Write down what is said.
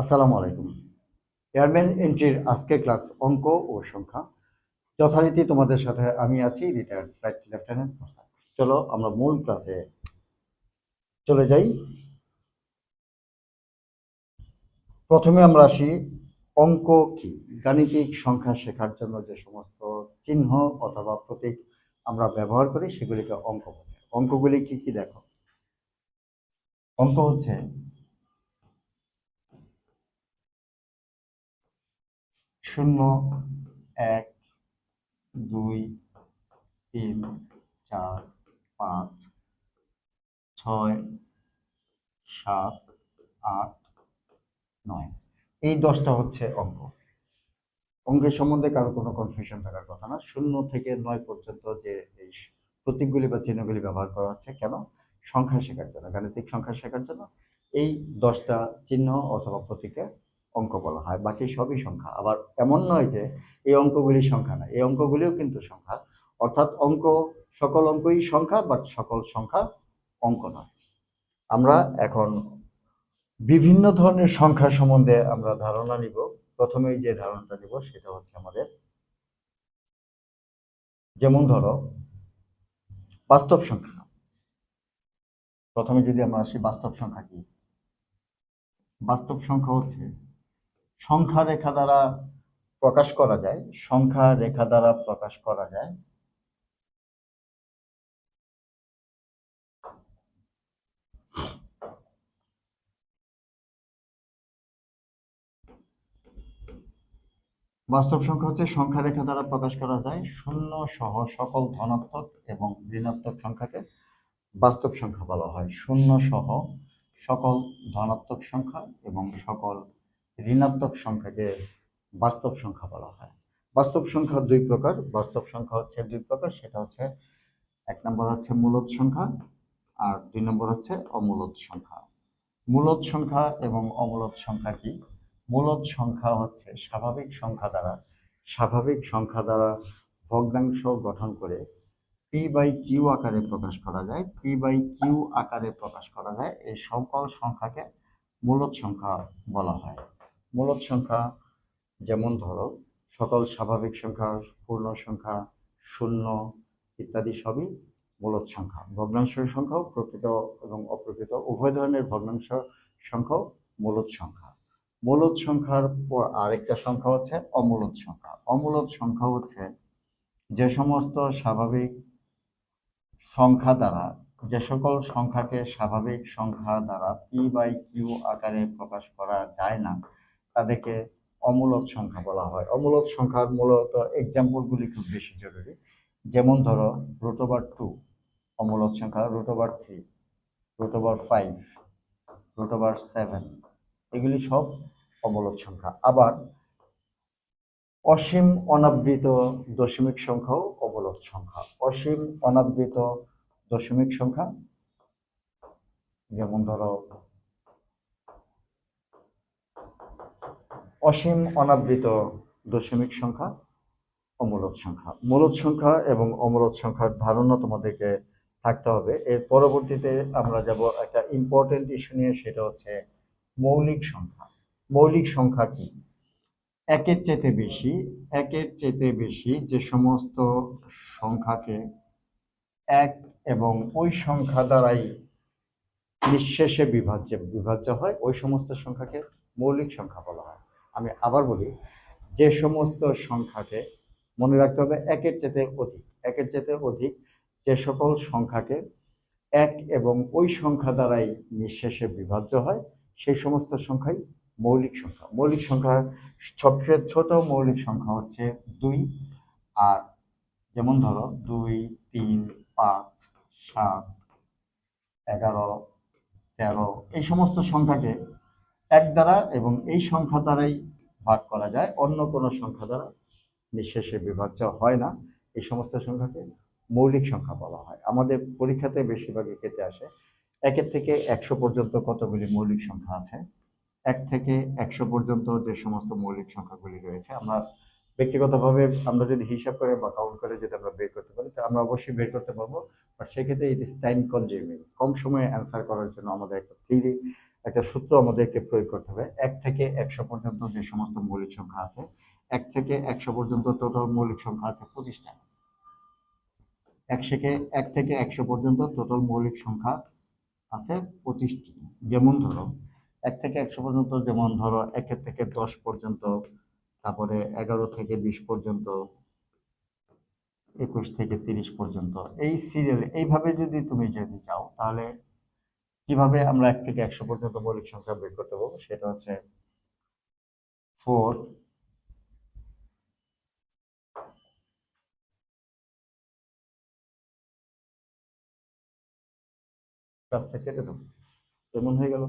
আসসালামু আলাইকুম। এয়ারম্যান এন্ট্রির আজকে ক্লাস অঙ্ক ও সংখ্যা। যথারীতি তোমাদের সাথে আমি আছি রিটায়ার্ড ফ্লাইট লেফটেন্যান্ট চলো আমরা মূল ক্লাসে চলে যাই। প্রথমে আমরা আসি অঙ্ক কি? গাণিতিক সংখ্যা শেখার জন্য যে সমস্ত চিহ্ন অথবা প্রতীক আমরা ব্যবহার করি, সেগুলিকে অঙ্ক বলে। অঙ্কগুলি কি কি দেখো? অঙ্ক হচ্ছে শূন্য এক দুই তিন চার পাঁচ ছয় সাত আট নয়। এই দশটা হচ্ছে অঙ্ক। অঙ্কের সম্বন্ধে কারও কোনো কনফিউশন থাকার কথা না। শূন্য থেকে নয় পর্যন্ত যে এই প্রতীকগুলি বা চিহ্নগুলি ব্যবহার করা হচ্ছে, কেন? সংখ্যা শেখার জন্য, গাণিতিক সংখ্যা শেখার জন্য। এই দশটা চিহ্ন অথবা প্রতীকে অঙ্ক বলা হয়, বাকি সবই সংখ্যা। আবার এমন নয় যে এই অঙ্কগুলি সংখ্যা না এই অঙ্কগুলিও কিন্তু সংখ্যা। অর্থাৎ অঙ্ক সকল অঙ্কই সংখ্যা বাট সকল সংখ্যা অঙ্ক নয়। আমরা এখন বিভিন্ন ধরনের সংখ্যা সম্বন্ধে আমরা ধারণা নিব। প্রথমেই যে ধারণাটা নিব সেটা হচ্ছে আমাদের, যেমন ধরো, বাস্তব সংখ্যা। প্রথমে যদি আমরা আসি, বাস্তব সংখ্যা কি? বাস্তব সংখ্যা হচ্ছে সংখ্যা রেখা দ্বারা প্রকাশ করা যায়, সংখ্যা রেখা দ্বারা প্রকাশ করা যায়। বাস্তব সংখ্যা হচ্ছে সংখ্যা রেখা দ্বারা প্রকাশ করা যায়, শূন্য সহ সকল ধনাত্মক এবং ঋণাত্মক সংখ্যাকে বাস্তব সংখ্যা বলা হয়। শূন্য সহ সকল ধনাত্মক সংখ্যা এবং সকল ঋণাত্মক সংখ্যাকে বাস্তব সংখ্যা বলা হয়। বাস্তব সংখ্যা দুই প্রকার। বাস্তব সংখ্যা হচ্ছে দুই প্রকার। সেটা হচ্ছে এক নম্বর হচ্ছে মূলদ সংখ্যা আর দুই নম্বর হচ্ছে অমূলদ সংখ্যা। মূলদ সংখ্যা এবং অমূলদ সংখ্যা কি? মূলদ সংখ্যা হচ্ছে স্বাভাবিক সংখ্যা দ্বারা, স্বাভাবিক সংখ্যা দ্বারা ভগ্নাংশ গঠন করে পি বাই কিউ আকারে প্রকাশ করা যায়। পি বাই কিউ আকারে প্রকাশ করা যায়। এই সকল সংখ্যাকে মূলদ সংখ্যা বলা হয়। মূলদ সংখ্যা যেমন ধরো, সকল স্বাভাবিক সংখ্যা, পূর্ণ সংখ্যা, শূন্য ইত্যাদি সবই মূলদ সংখ্যা। ভগ্নাংশ সংখ্যাও প্রকৃত এবং অপ্রকৃত। উভয় ধরনের ভগ্নাংশ সংখ্যাও মূলদ সংখ্যা। মূলদ সংখ্যার পর আরেকটা সংখ্যা হচ্ছে অমূলদ সংখ্যা। অমূলদ সংখ্যা হচ্ছে যে সমস্ত স্বাভাবিক সংখ্যা দ্বারা, যে সকল সংখ্যাকে স্বাভাবিক সংখ্যা দ্বারা পি বাই কিউ আকারে প্রকাশ করা যায় না তাদেরকে অমূলদ সংখ্যা বলা হয়। অমূলদ সংখ্যার মূলত এক্সাম্পলগুলি খুব বেশি জরুরি। যেমন ধরো রুট ওভার টু অমূলদ সংখ্যা root over three root over five root over seven এগুলি সব অমূলদ সংখ্যা। আবার অসীম অনাবৃত দশমিক সংখ্যাও অবলদ সংখ্যা। অসীম অনাবৃত দশমিক সংখ্যা, যেমন ধরো অসীম অনাবৃত দশমিক সংখ্যা, অমূলদ সংখ্যা। মূলদ সংখ্যা এবং অমূলদ সংখ্যার ধারণা তোমাদেরকে থাকতে হবে। এর পরবর্তীতে আমরা যাব একটা ইম্পর্টেন্ট ইস্যু নিয়ে, সেটা হচ্ছে মৌলিক সংখ্যা। মৌলিক সংখ্যা কি? একের চেতে বেশি, একের চেতে বেশি যে সমস্ত সংখ্যাকে এক এবং ওই সংখ্যা দ্বারাই নিঃশেষে বিভাজ্য বিভাজ্য হয়, ওই সমস্ত সংখ্যাকে মৌলিক সংখ্যা বলা হয়। আমি আবার বলি, যে সমস্ত সংখ্যাকে মনে রাখতে হবে, একের চেতে অধিক, একের চেতে অধিক যে সকল সংখ্যাকে এক এবং ওই সংখ্যা দ্বারাই নিঃশেষে বিভাজ্য হয়, সেই সমস্ত সংখ্যাই মৌলিক সংখ্যা। মৌলিক সংখ্যা, সবচেয়ে ছোট মৌলিক সংখ্যা হচ্ছে দুই, আর যেমন ধরো, দুই, তিন, পাঁচ, সাত, এগারো, তেরো, এই সমস্ত সংখ্যাকে এক দ্বারা এবং এই সংখ্যা দ্বারাই ভাগ করা যায়। অন্য কোনো সংখ্যা দ্বারা নিঃশেষে বিভাজ্য হয় না। এই সমস্ত সংখ্যাকে মৌলিক সংখ্যা বলা হয়। আমাদের পরীক্ষাতে বেশিরভাগই কেটে আসে। একের থেকে একশো পর্যন্ত কতগুলি মৌলিক সংখ্যা আছে? এক থেকে একশো পর্যন্ত যে সমস্ত মৌলিক সংখ্যাগুলি রয়েছে, আমরা ব্যক্তিগতভাবে আমরা যদি হিসাব করে বা কাউন্ট করে যদি আমরা বের করতে পারি, তো আমরা অবশ্যই বের করতে পারব। বাট সেক্ষেত্রে ইট ইস টাইম কনজিউমিং কম সময়ে অ্যান্সার করার জন্য আমাদের একটা থিওরি একটা সূত্র আমাদেরকে প্রয়োগ করতে হবে। এক থেকে একশো পর্যন্ত যে সমস্ত মৌলিক সংখ্যা আছে, এক থেকে একশো পর্যন্ত টোটাল মৌলিক সংখ্যা আছে পঁচিশটা এক থেকে এক থেকে একশো পর্যন্ত টোটাল মৌলিক সংখ্যা আছে পঁচিশটি যেমন ধরো, এক থেকে একশো পর্যন্ত যেমন ধরো, একের থেকে দশ পর্যন্ত তারপরে এগারো থেকে বিশ পর্যন্ত, একুশ থেকে তিরিশ পর্যন্ত। এই সিরিয়ালে এইভাবে যদি তুমি যদি চাও, তাহলে কীভাবে আমরা এক থেকে একশো পর্যন্ত মৌলিক সংখ্যা বের করতে পারব? সেটা হচ্ছে ফোর কাজটা কেটে দেবো। কেমন হয়ে গেল?